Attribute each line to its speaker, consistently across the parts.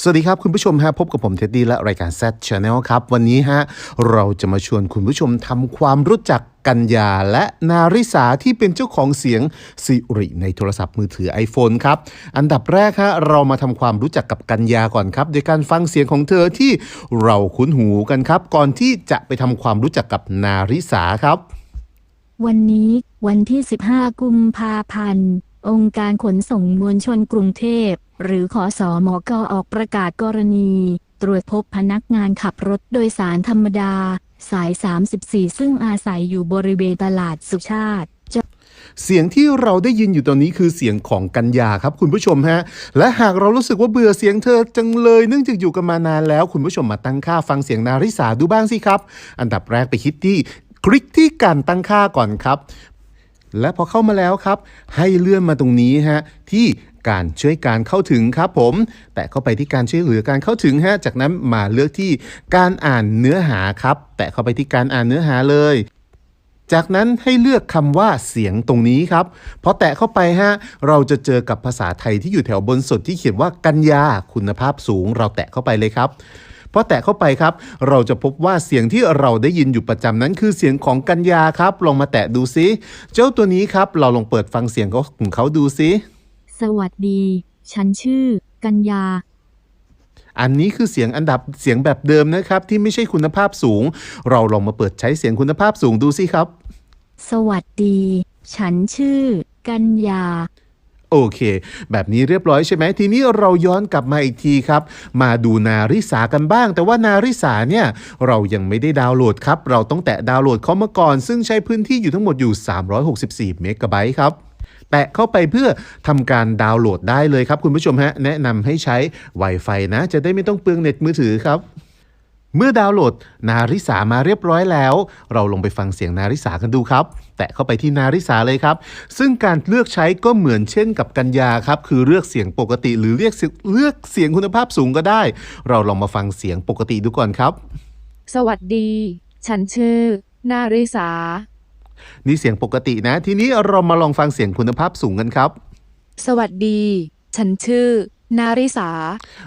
Speaker 1: สวัสดีครับ คุณผู้ชมฮะพบกับผมเท็ดดี้และรายการ Z Channel ครับ วันนี้ฮะเราจะมาชวนคุณผู้ชมทำความรู้จักกัญญาและนาริสาที่เป็นเจ้าของเสียงสิริในโทรศัพท์มือถือ iPhone ครับ อันดับแรกฮะเรามาทำความรู้จักกับกัญญาก่อนครับโดยการฟังเสียงของเธอที่เราคุ้นหูกันครับ ก่อนที่จะไปทำความรู้จักกับนาริสาครับ
Speaker 2: วันนี้วันที่ 15 กุมภาพันธ์องค์การขนส่งมวลชนกรุงเทพ หรือขอสอมกออกประกาศกรณี ตรวจพบพนักงานขับรถโดยสารธรรมดา สาย 34 ซึ่งอาศัยอยู่บริเวณตลาดสุชาติ
Speaker 1: เสียงที่เราได้ยินอยู่ตอนนี้คือเสียงของกัญญาครับคุณผู้ชมฮะ และหากเรารู้สึกว่าเบื่อเสียงเธอจังเลยเนื่องจากอยู่กันมานานแล้ว คุณผู้ชมมาตั้งค่าฟังเสียงนาริสาดูบ้างสิครับ อันดับแรกไปคิดที่คลิกที่การตั้งค่าก่อนครับ และพอเข้ามาแล้วครับ ให้เลื่อนมาตรงนี้ฮะที่การช่วยการเข้าถึงครับผม แต่เข้าไปที่การช่วยเหลือการเข้าถึงฮะจากนั้นมาเลือกที่การอ่านเนื้อหาครับ แตะเข้าไปที่การอ่านเนื้อหาเลย จากนั้นให้เลือกคำว่าเสียงตรงนี้ครับพอแตะเข้าไปฮะเราจะเจอกับภาษาไทยที่อยู่แถวบนสุดที่เขียนว่ากัญญาคุณภาพสูง เราแตะเข้าไปเลยครับ พอแตะเข้าไปครับ เราจะพบว่าเสียงที่เราได้ยินอยู่ประจำนั้นคือเสียงของกัญญาครับ ลองมาแตะดูซิเจ้าตัวนี้ครับ เราลองเปิดฟังเสียงของเขาดูซิ
Speaker 2: สวัสดี ฉันชื่อ กัญญา
Speaker 1: อันนี้คือเสียงอันดับเสียงแบบเดิมนะครับ ที่ไม่ใช่คุณภาพสูง เราลองมาเปิดใช้เสียงคุณภาพสูงดูซิครับ
Speaker 2: สวัสดี ฉันชื่อ กัญญา
Speaker 1: โอเค แบบนี้เรียบร้อยใช่ไหมทีนี้เราย้อนกลับมาอีกทีครับ มาดูนาริสากันบ้าง แต่ว่านาริสาเนี่ยเรายังไม่ได้ดาวน์โหลดครับ เราต้องแตะดาวน์โหลดเขามาก่อน ซึ่งใช้พื้นที่อยู่ทั้งหมดอยู่ 364 เมกะไบต์ครับแตะเข้าไปเพื่อทำการดาวน์โหลดได้เลยครับคุณผู้ชมฮะ แนะนำให้ใช้ Wi-Fi นะ จะได้ไม่ต้องเปลืองเน็ตมือถือครับ เมื่อดาวน์โหลดนาริสามาเรียบร้อยแล้ว เราลงไปฟังเสียงนาริสากันดูครับ แตะเข้าไปที่นาริสาเลยครับ ซึ่งการเลือกใช้ก็เหมือนเช่นกับกัญญาครับ คือเลือกเสียงปกติหรือเรียกเสียงเลือกเสียงคุณภาพสูงก็ได้ เราลองมาฟังเสียงปกติดูก่อนครับ
Speaker 3: สวัสดี ฉันชื่อ นาริสา
Speaker 1: นี่เสียงปกตินะ ทีนี้เรามาลองฟังเสียงคุณภาพสูงกันครับ
Speaker 3: สวัสดี ฉันชื่อ นาริสา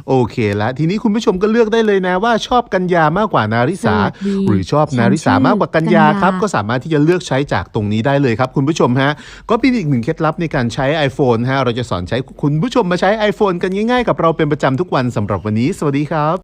Speaker 1: โอเคแล้วทีนี้คุณผู้ชมก็เลือกได้เลยนะว่าชอบกัญญามากกว่านาริสา
Speaker 2: สวัสดี
Speaker 1: หรือชอบนาริสามากกว่ากัญญาครับ
Speaker 2: กัญญา
Speaker 1: ก็สามารถที่จะเลือกใช้จากตรงนี้ได้เลยครับ คุณผู้ชมฮะ ก็เป็นอีกหนึ่งเคล็ดลับในการใช้ iPhone ฮะเราจะสอนใช้คุณผู้ชมมาใช้ iPhone กันง่ายๆ กับเราเป็นประจำทุกวันสำหรับวันนี้ สวัสดีครับ